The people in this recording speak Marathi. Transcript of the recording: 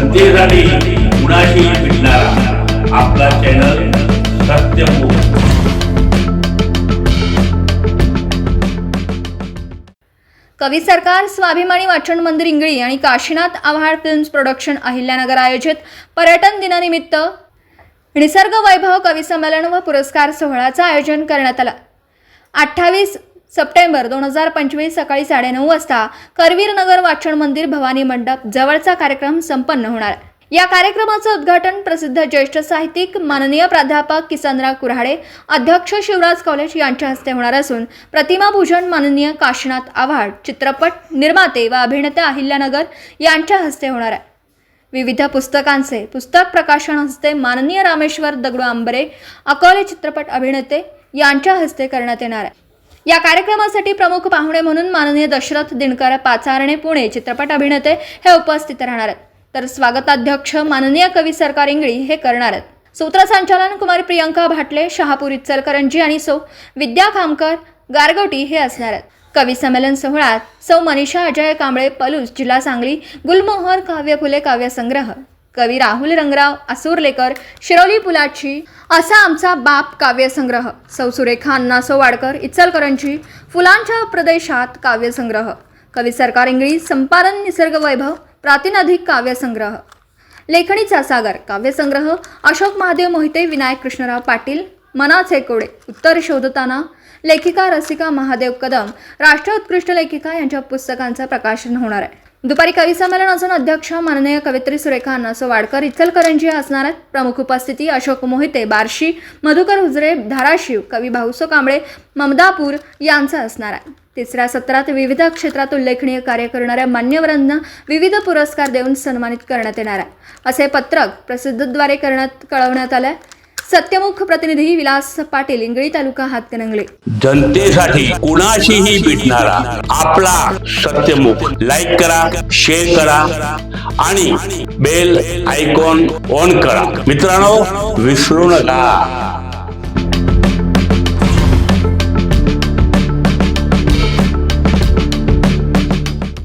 जनतेसाठी कुणाशी भेटणारा. आपला चॅनल सत्यमुख कवी सरकार स्वाभिमानी वाचन मंदिर इंगळी आणि काशीनाथ आव्हाड फिल्म्स प्रोडक्शन अहिल्यानगर आयोजित पर्यटन दिनानिमित्त निसर्ग वैभव कवी संमेलन व पुरस्कार सोहळ्याचं आयोजन करण्यात आलं. अठ्ठावीस सप्टेंबर दोन हजार पंचवीस सकाळी साडेनऊ वाजता करवीर नगर वाचन मंदिर भवानी मंडप जवळचा कार्यक्रम संपन्न होणार. या कार्यक्रमाचं उद्घाटन प्रसिद्ध ज्येष्ठ साहित्यिक माननीय प्राध्यापक किसनराव कुऱ्हाडे अध्यक्ष शिवराज कॉलेज यांच्या हस्ते होणार असून प्रतिमाभूषण माननीय काशीनाथ आव्हाड चित्रपट निर्माते व अभिनेते अहिल्यानगर यांच्या हस्ते होणार आहे. विविध पुस्तकांचे पुस्तक प्रकाशन हस्ते माननीय रामेश्वर दगडू आंबरे अकोले चित्रपट अभिनेते यांच्या हस्ते करण्यात येणार आहे. या कार्यक्रमासाठी प्रमुख पाहुणे म्हणून माननीय दशरथ दिनकर पाचारणे पुणे चित्रपट अभिनेते हे उपस्थित राहणार आहेत. तर स्वागताध्यक्ष माननीय कवी सरकार इंगळी हे करणार आहेत. सूत्रसंचालन कुमारी प्रियंका भाटले शहापूर इचलकरंजी आणि सौ विद्या खामकर गारगोटी हे असणार आहेत. कवी संमेलन सोहळ्यात सौ मनीषा अजय कांबळे पलूस जिल्हा सांगली गुलमोहर काव्य फुले काव्यसंग्रह. कवी राहुल रंगराव आसुर्लेकर शिरोली पुलाची असा आमचा बाप काव्यसंग्रह. सौ सुरेखा अण्णासो वाडकर इचलकरंजी फुलांच्या प्रदेशात काव्यसंग्रह. कवी सरकार इंगळी संपादन निसर्ग वैभव प्रातिनिधिक काव्यसंग्रह. लेखणीचा सागर काव्यसंग्रह अशोक महादेव मोहिते विनायक कृष्णराव पाटील मनाचे कोडे. उत्तर शोधताना लेखिका रसिका महादेव कदम राष्ट्र उत्कृष्ट लेखिका यांच्या पुस्तकांचं प्रकाशन होणार आहे. दुपारी कवी संमेलन असून अध्यक्ष माननीय कवित्री सुरेखा अण्णासो वाडकर इचलकरंजी असणार आहेत. प्रमुख उपस्थिती अशोक मोहिते बार्शी मधुकर हुजरे धाराशिव कवी भाऊसो कांबळे ममदापूर यांचं असणार आहे. तिसऱ्या सत्रात विविध क्षेत्रात उल्लेखनीय कार्य करणाऱ्या मान्यवरांना विविध पुरस्कार देऊन सन्मानित करण्यात येणार आहे. असे पत्रक प्रसिद्धद्वारे करण्यात कळवण्यात आलं आहे. सत्यमुख प्रतिनिधी विलास पाटील इंगळी तालुका हातकणंगले जनतेसाठी कुणाशीही भेटणारा आपला सत्यमुख. लाईक करा शेअर करा आणि बेल आयकॉन ऑन करा. मित्रांनो विसरू नका.